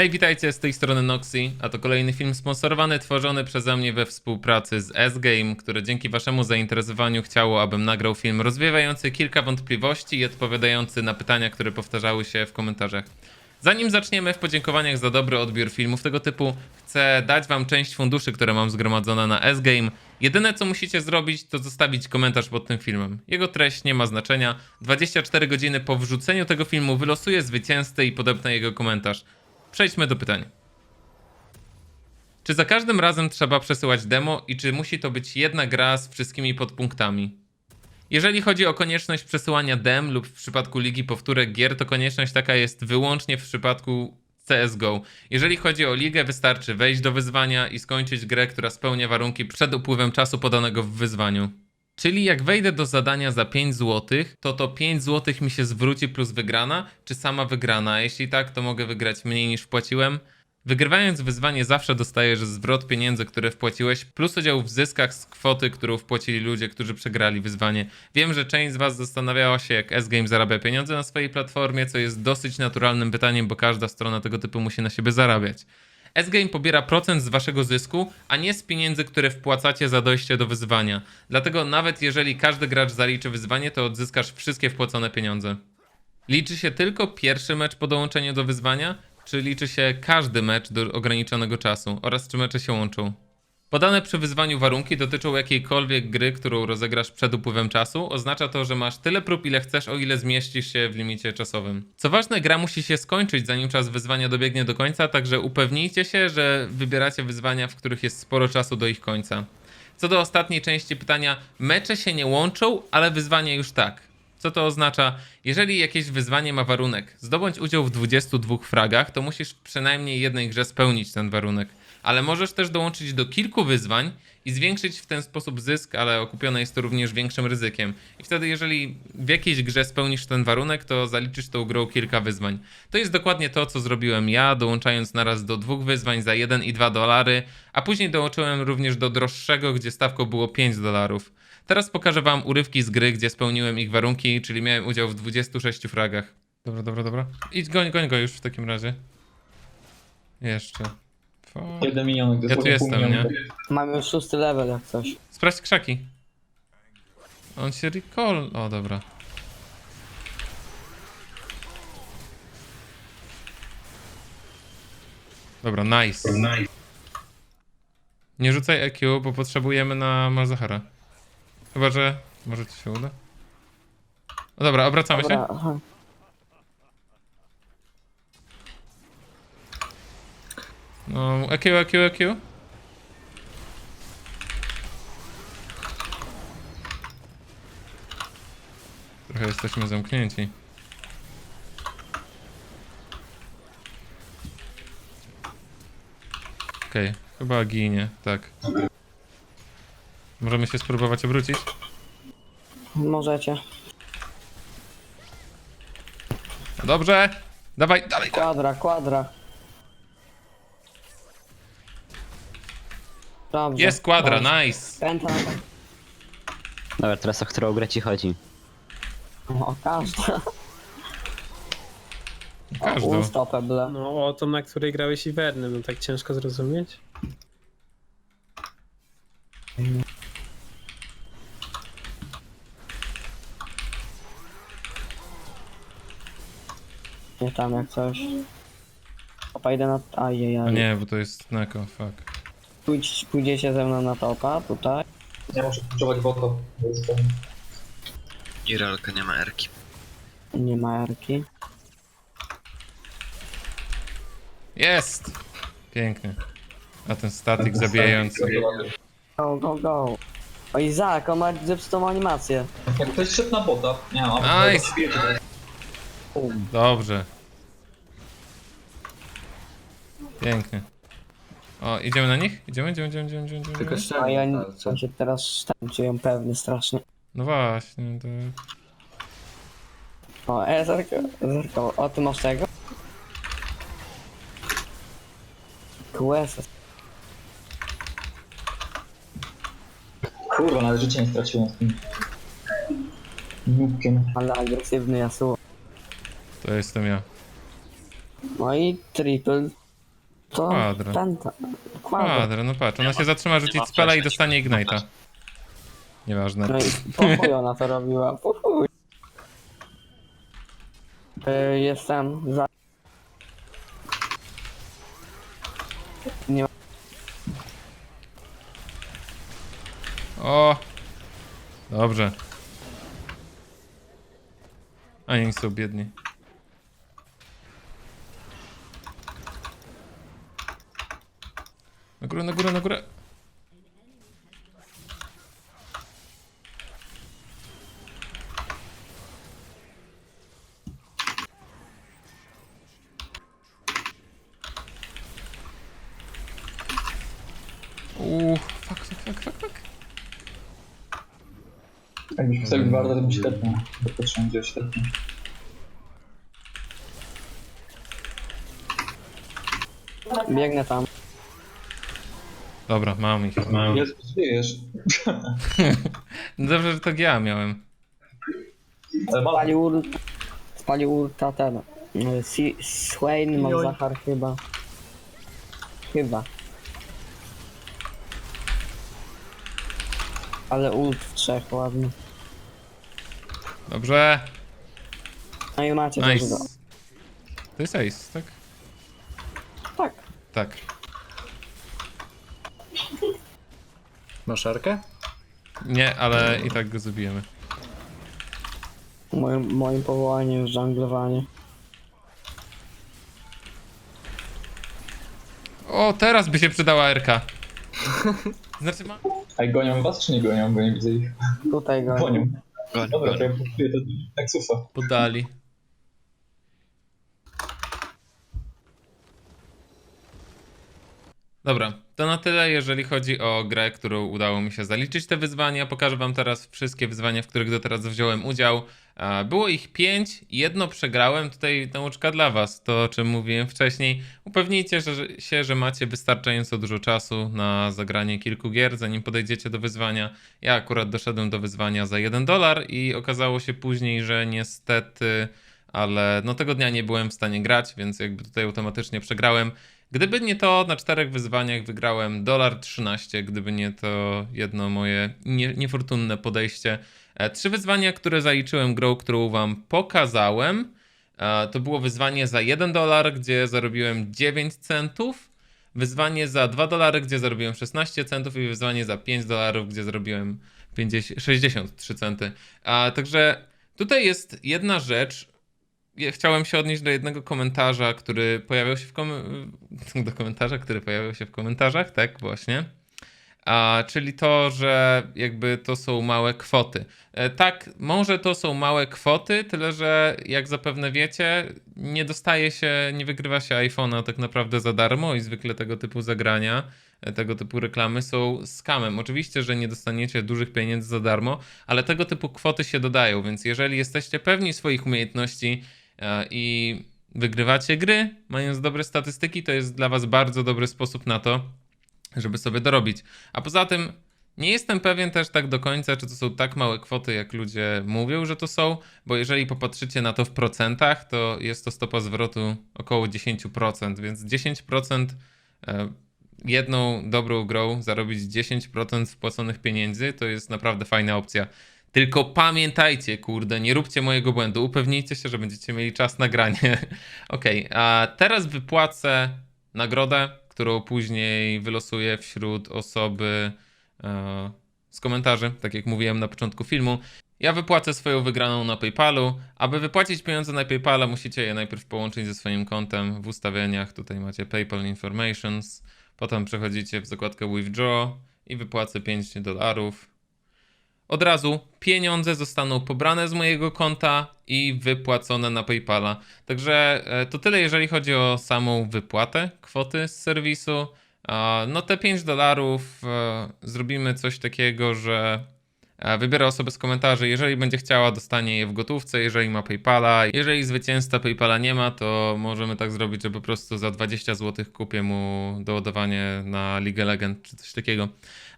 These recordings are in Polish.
Hej, witajcie, z tej strony Noxy, a to kolejny film sponsorowany, tworzony przeze mnie we współpracy z S-Game, które dzięki waszemu zainteresowaniu chciało, abym nagrał film rozwiewający kilka wątpliwości i odpowiadający na pytania, które powtarzały się w komentarzach. Zanim zaczniemy w podziękowaniach za dobry odbiór filmów tego typu, chcę dać wam część funduszy, które mam zgromadzone na S-Game. Jedyne co musicie zrobić, to zostawić komentarz pod tym filmem. Jego treść nie ma znaczenia. 24 godziny po wrzuceniu tego filmu wylosuję zwycięzcę i podepnę jego komentarz. Przejdźmy do pytań. Czy za każdym razem trzeba przesyłać demo i czy musi to być jedna gra z wszystkimi podpunktami? Jeżeli chodzi o konieczność przesyłania dem lub w przypadku Ligi Powtórek Gier, to konieczność taka jest wyłącznie w przypadku CSGO. Jeżeli chodzi o ligę, wystarczy wejść do wyzwania i skończyć grę, która spełnia warunki przed upływem czasu podanego w wyzwaniu. Czyli jak wejdę do zadania za 5 zł, to to 5 zł mi się zwróci plus wygrana, czy sama wygrana? Jeśli tak, to mogę wygrać mniej niż wpłaciłem? Wygrywając wyzwanie zawsze dostajesz zwrot pieniędzy, które wpłaciłeś, plus udział w zyskach z kwoty, którą wpłacili ludzie, którzy przegrali wyzwanie. Wiem, że część z Was zastanawiała się, jak S-Game zarabia pieniądze na swojej platformie, co jest dosyć naturalnym pytaniem, bo każda strona tego typu musi na siebie zarabiać. S-Game pobiera procent z waszego zysku, a nie z pieniędzy, które wpłacacie za dojście do wyzwania. Dlatego nawet jeżeli każdy gracz zaliczy wyzwanie, to odzyskasz wszystkie wpłacone pieniądze. Liczy się tylko pierwszy mecz po dołączeniu do wyzwania, czy liczy się każdy mecz do ograniczonego czasu oraz czy mecze się łączą? Podane przy wyzwaniu warunki dotyczą jakiejkolwiek gry, którą rozegrasz przed upływem czasu. Oznacza to, że masz tyle prób, ile chcesz, o ile zmieścisz się w limicie czasowym. Co ważne, gra musi się skończyć, zanim czas wyzwania dobiegnie do końca, także upewnijcie się, że wybieracie wyzwania, w których jest sporo czasu do ich końca. Co do ostatniej części pytania, mecze się nie łączą, ale wyzwania już tak. Co to oznacza? Jeżeli jakieś wyzwanie ma warunek, zdobądź udział w 22 fragach, to musisz przynajmniej jednej grze spełnić ten warunek. Ale możesz też dołączyć do kilku wyzwań i zwiększyć w ten sposób zysk, ale okupione jest to również większym ryzykiem. I wtedy, jeżeli w jakiejś grze spełnisz ten warunek, to zaliczysz tą grą kilka wyzwań. To jest dokładnie to, co zrobiłem ja, dołączając naraz do dwóch wyzwań za 1 i 2 dolary, a później dołączyłem również do droższego, gdzie stawką było 5 dolarów. Teraz pokażę wam urywki z gry, gdzie spełniłem ich warunki, czyli miałem udział w 26 fragach. Dobra, dobra, dobra. Idź, goń, goń go już w takim razie. Jeszcze. Fuck. 1 milion, Ja tu jestem, nie? Mamy już szósty level jak coś. Sprawdź krzaki. On się recall... O, dobra. Dobra, nice. Nie rzucaj EQ, bo potrzebujemy na Malzahara. Chyba, że... Może ci się uda? No dobra, obracamy się. Dobra, aha. No, EQ, EQ, EQ. Trochę jesteśmy zamknięci. Okej, chyba ginie, tak. Możemy się spróbować obrócić? Możecie. Dobrze! Dawaj, dalej! Kwadra, kwadra. Dobrze. Jest kwadra, Dobrze. nice! Pęta na Dobra, teraz o którą grę ci chodzi? O, każda. Każdą. Unstoppable. No, o tą, na której grałeś Iwerny, no tak ciężko zrozumieć. Nie tam jak coś. Opa, idę na... A Ajajaj. nie, bo to jest Neko, fuck. Pójdź, pójdziecie ze mną na topa, tutaj. Ja muszę kluczować bota. bo już tam- Iralka nie ma erki. Nie ma erki. Jest! Pięknie. A ten statik zabijający. Go, go, go. O Izak, on ma zepsutą animację. Jak ktoś szedł na bota, nie mam. Nice! Dobrze. Pięknie. O, idziemy na nich? Idziemy, idziemy, idziemy, idziemy, idziemy. idziemy. A ja on się teraz tam czuję pewny strasznie. No właśnie, to... O, e, zerka, zerka, o ty masz tego? QS. Kurwa, nawet życie nie straciłem z tym. Nubkiem. Ale agresywny Yasuo. To jestem ja. No i triple To Kwadra. penta. Kwadra, no patrz, ona się zatrzyma rzucić spela i dostanie Ignite'a. Nieważne. No i po chuj ona to robiła, po chuj. Y, Jestem za... Nie ma... O! Dobrze. A nie są biedni. Na górę, na górę, na górę. Uuu, fuck, fuck, fuck, fuck. Jakbyś wstawił tepnął. Bo potrzebujesz gdzieś tepnął. Biegnę tam. Dobra, mam ich. Jezu, żyjesz. No Dobrze, że to ja miałem. Ale Spalił ult... Spalił ulta ten. y, Si- Swain, mam Zachar chyba. Chyba. Ale ult w trzech, ładnie. Dobrze. No i macie Nice. To jest ace, tak? Tak. Tak. Masz arkę? Nie, ale i tak go zabijemy. Moim, moim powołaniem jest żonglowanie. O, teraz by się przydała RK. Znaczy ma... A i gonią was, czy nie gonią? Bo nie widzę ich. Tutaj go. Gonią. Dobra, to ja kupuję to Nexusa. Podali. Dobra, to na tyle, jeżeli chodzi o grę, którą udało mi się zaliczyć te wyzwania. Pokażę wam teraz wszystkie wyzwania, w których do teraz wziąłem udział. Było ich pięć, jedno przegrałem. Tutaj nauczka dla was, to o czym mówiłem wcześniej. Upewnijcie się, że macie wystarczająco dużo czasu na zagranie kilku gier, zanim podejdziecie do wyzwania. Ja akurat doszedłem do wyzwania za 1 dolar i okazało się później, że niestety, ale no tego dnia nie byłem w stanie grać, więc jakby tutaj automatycznie przegrałem. Gdyby nie to, na czterech wyzwaniach wygrałem dolar 13, gdyby nie to jedno moje nie, niefortunne podejście. E, Trzy wyzwania, które zaliczyłem grą, którą wam pokazałem. E, To było wyzwanie za 1 dolar, gdzie zarobiłem 9 centów. Wyzwanie za 2 dolary, gdzie zarobiłem 16 centów i wyzwanie za 5 dolarów, gdzie zarobiłem 50, 63 centy. A, także tutaj jest jedna rzecz. Ja chciałem się odnieść do jednego komentarza, który pojawiał się w kom... do komentarza, który pojawiał się w komentarzach, tak właśnie. A, czyli to, że jakby to są małe kwoty. E, tak, może to są małe kwoty, tyle że jak zapewne wiecie, nie dostaje się, nie wygrywa się iPhone'a tak naprawdę za darmo i zwykle tego typu zagrania, e, tego typu reklamy są skamem. Oczywiście, że nie dostaniecie dużych pieniędzy za darmo, ale tego typu kwoty się dodają, więc jeżeli jesteście pewni swoich umiejętności i wygrywacie gry, mając dobre statystyki, to jest dla was bardzo dobry sposób na to, żeby sobie dorobić. A poza tym nie jestem pewien też tak do końca, czy to są tak małe kwoty, jak ludzie mówią, że to są, bo jeżeli popatrzycie na to w procentach, to jest to stopa zwrotu około 10%, więc 10% e, jedną dobrą grą zarobić 10% wpłaconych pieniędzy, to jest naprawdę fajna opcja. Tylko pamiętajcie, kurde, nie róbcie mojego błędu. Upewnijcie się, że będziecie mieli czas na granie. Okej, a teraz wypłacę nagrodę, którą później wylosuję wśród osoby e, z komentarzy, tak jak mówiłem na początku filmu. Ja wypłacę swoją wygraną na PayPalu. Aby wypłacić pieniądze na PayPala, musicie je najpierw połączyć ze swoim kontem w ustawieniach. Tutaj macie PayPal Informations. Potem przechodzicie w zakładkę Withdraw i wypłacę 5 dolarów. Od razu pieniądze zostaną pobrane z mojego konta i wypłacone na PayPala. Także e, to tyle, jeżeli chodzi o samą wypłatę kwoty z serwisu. No te 5 dolarów e, zrobimy coś takiego, że e, wybiorę osobę z komentarzy. Jeżeli będzie chciała, dostanie je w gotówce, jeżeli ma PayPala. Jeżeli zwycięzca PayPala nie ma, to możemy tak zrobić, że po prostu za 20 zł kupię mu doładowanie na League Legend czy coś takiego.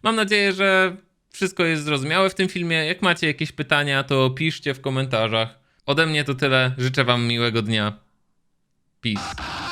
Mam nadzieję, że wszystko jest zrozumiałe w tym filmie. Jak macie jakieś pytania, to piszcie w komentarzach. Ode mnie to tyle. Życzę Wam miłego dnia. Peace.